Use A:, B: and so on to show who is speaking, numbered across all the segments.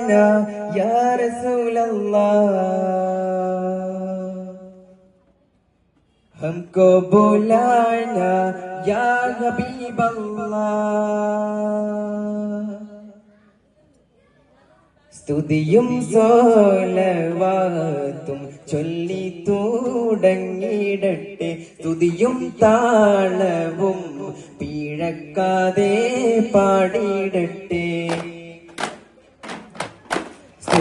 A: يا رسول സ്തുതിയും സോലവാത്തും ചൊല്ലി തൂടങ്ങിടട്ടെ. സ്തുതിയും താളവും പിഴക്കാതെ പാടിയിടട്ടെ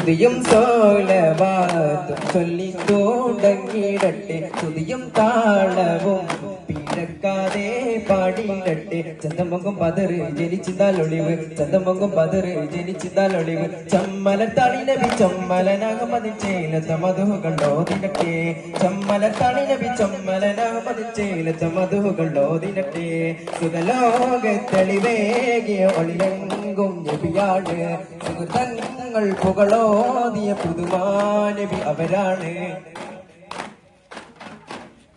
A: സ്തുതിയും സോലവാത്തും ചൊല്ലി തുടങ്ങിയിടട്ടെ സ്തുതിയും താളവും പിഴക്കാതെ പാടിയിടട്ടെ ചന്തമൊങ്കും പതറ് ജനിച്ചിന്താൽ ഒളിവ് ചന്തമൊങ്കും പതറ് ജനിച്ചിന്താൽ ഒളിവ് ചമ്മല തളിനബി ചമ്മലനകമതി ചേലത്ത മധുഹുകളോ ദിനട്ടെ ചമ്മല തളിനബി ചമ്മലനകമതി ചേലത്ത മധുഹുകളോ ദിനട്ടെ സുഖലോക തെളിവേകിയ ഒളിലെങ്കും നബിയാണ്. സുഹൃതങ്ങൾ പുകളോതിയ പുതുമാനബി അവരാണ്.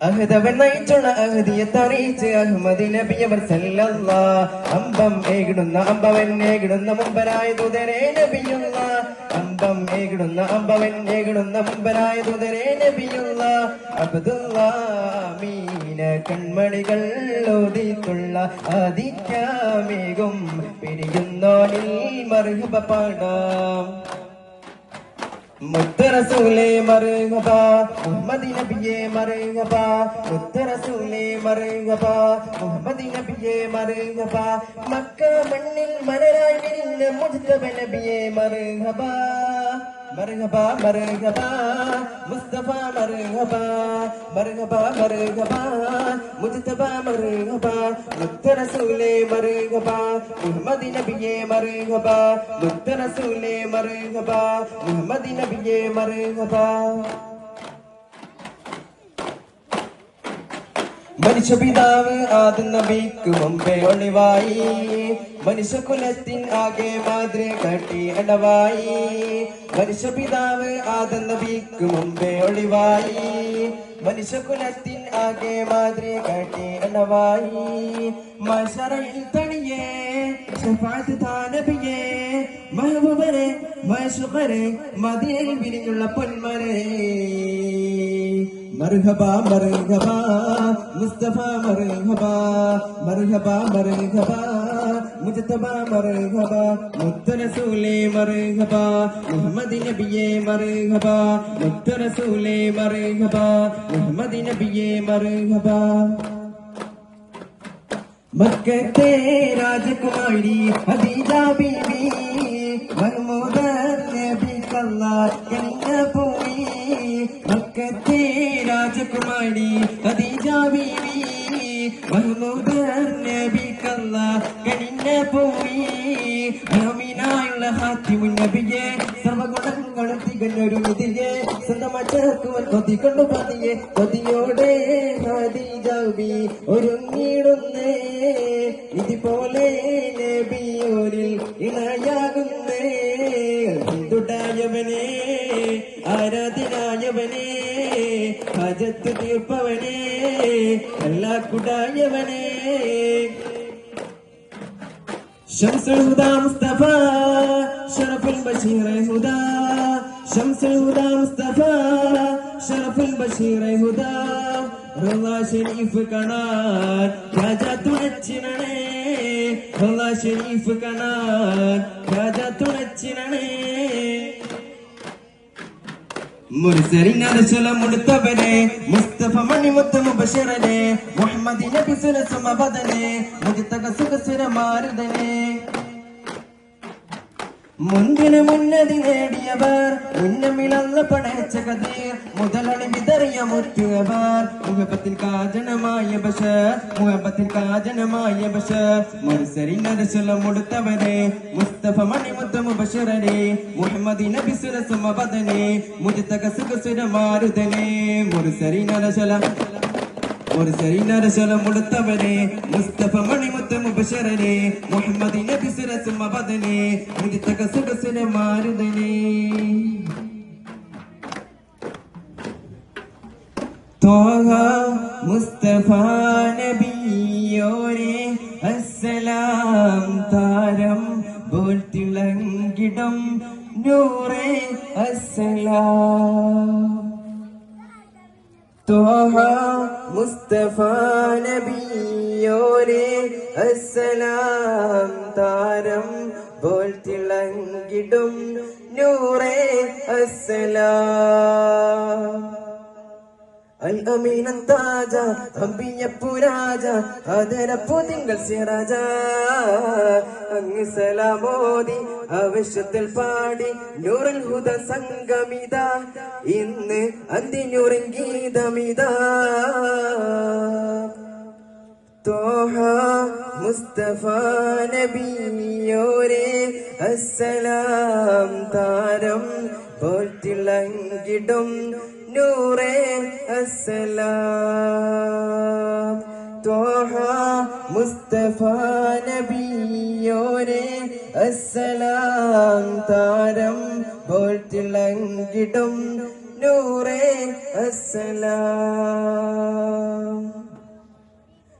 A: അഹദവൻ നയിച്ചുള്ള അഹദിയത്ത് അറിയിച്ച് അഹമ്മദ് നബി അവർ സല്ലല്ല. അമ്പം ഏകിടുന്ന അമ്പവൻ ഏകിടുന്ന മുമ്പനായ ദൂതരെ നബിയുള്ള. അമ്പം ഏകിടുന്ന അമ്പവൻ ഏകിടുന്ന മുമ്പനായ ദൂതരെ നബിയുള്ള അബ്ദുല്ലാമീന കൺമണികൾ ഒതിത്തുള്ള ആദിത്യമേകും പിരിയുന്നോനിൽ മറുപ പാടാം. മുത്തറസൂലേ മറുകബ മുഹമ്മദ് നബിയെ മറുകബ മുത്തറസൂലേ മറുകബ മുഹമ്മദ് നബിയെ മറുകബ മക്ക മണ്ണിൽ മലരായി വിരിഞ്ഞ നബിയെ മറുകബ മറുകബ മറുകബ മുസ്തഫ മറുകബ മറുകബ മറുകബ മുജ്തബ മറുകബ മുത്തറസൂലേ മറുകബ മുഹമ്മദ് നബിയെ മറുകബ മുത്തറസൂലേ മറുകബ മുഹമ്മദ് നബിയെ മറുകബ മനുഷ്യപിതാവ് ആദ്യം നബിക്ക് മുമ്പേ ഒളിവായി. മനുഷ്യകുലത്തിൻ ആകെ മാതൃ കട്ടി അടവായി. മനുഷ്യ പിതാവ് ആദ്യം നബിക്ക് മുമ്പേ ഒളിവായി. മനുഷ്യകുലത്തിൻ ആകെ മാതൃ കട്ടി അടവായി. മസറിൽ തണിയേ ഷഫാത്ത് താനബിയേ മഹബൂബരെ മഷുഖരെ മദീനയിൽ വിരിഞ്ഞുള്ള പൊന്മരെ മർഹബ മർഹബ മുസ്തഫ മർഹബ മർഹബ മർഹബ മുജ്തബ മർഹബ മുത്തറസൂലേ മർഹബ മുഹമ്മദ് നബിയെ മർഹബ മുത്തറസൂലേ മർഹബ മുഹമ്മദ് നബിയെ മർഹബ. മക്കത്തെ രാജകുമാരി ഹദീജ ബീവി കനിഞ്ഞ പോയി മക്കത്തെ രാജകുമാരി ഹദീജ ബീവി മഹ്മൂദ നബി കല്ല കനിഞ്ഞ പോയി അമീനായുള്ള ഹാത്തിമുൻ നബിയെ സർവഗുണങ്ങളും തികഞ്ഞൊരു നിധിയെ സ്വന്തമായി ചേർക്കുവാൻ കൊതി കണ്ടു പതിയെ കൊതിയോടെ ഹദീജാബി ഒരുങ്ങിടുന്നേ ഇതുപോലെ നബിയോരിൽ ഇണയാകുന്നേ ചെയ്തവനെ ആരാധനായവനെ ഹജത്ത് തീർപ്പവനെ എല്ലാ കുടായവനെ ശംസുൽ ഹുദ മുസ്തഫ ഷറഫുൽ ബഷീർ ഹുദ. ശംസുൽ ഹുദ മുസ്തഫ ഷറഫുൽ ബഷീർ ഹുദ. ഷരീഫ് കാണാൻ ഷരീഫ് കാണാൻ രാജ തുണച്ചിരണേ മുർസലിനരശലം മുടുത്തവനെ മുസ്തഫ മണിമുത്ത മുബശിറനെ മുഹമ്മദ് നബി സുരസുമബദനെ മുജിത്തക സുഖസുരമാരുതനെ. മുന്തിന് മുന്നതി നേടിയവർ ഉന്നമിളന്ന പടച്ച കതീർ മുതലണി വിതറിയ മുറ്റുകവർ. മുഹബത്തിൽ കാജനമായ ബഷ മുഹബത്തിൽ കാജനമായ ബഷ മുർസലിനരശലം മുടുത്തവനെ മുസ്തഫ മണിമുത്ത മുബശിറനെ മുഹമ്മദ് നബി സുരസുമബദനെ മുജിത്തക സുഖസുരമാരുതനെ. മുർസലിനരശലം ഒരു സരീനരശലം കൊടുത്തവനെ മുസ്തഫ മണിമുത്ത മുബശരനെ മുഹമ്മദ് നബി സുരസുമബദനെ മുജിത്തക സുഖസിനെ മാരുതനെ. തോഹ മുസ്തഫ നബിയോരെ അസ്സലാം താരം പോൽ തിളങ്ങിടം നൂറേ അസ്സലാം. ത്വഹ മുസ്തഫ നബിയോരെ അസ്സലാം താരം പോൽ തിളങ്ങിടും. നൂറേ അസ്സലാം. അൽ അമീന താജ ആവശ്യത്തിൽ പാടി നൂറിൽ ഹുദ സംഗമിത. ഇന്ന് അന്തിനൂറിൻ ഗീതമിത. തോഹ മുസ്തഫ നബിയോരെ അസ്സലാം താരം പോൽ തിളങ്ങിടും السلام തോഹ മുസ്തഫ നബിയോരെ അസ്സലാം. താരം പോൽ തിളങ്ങിടും നൂറേ അസ്സലാം.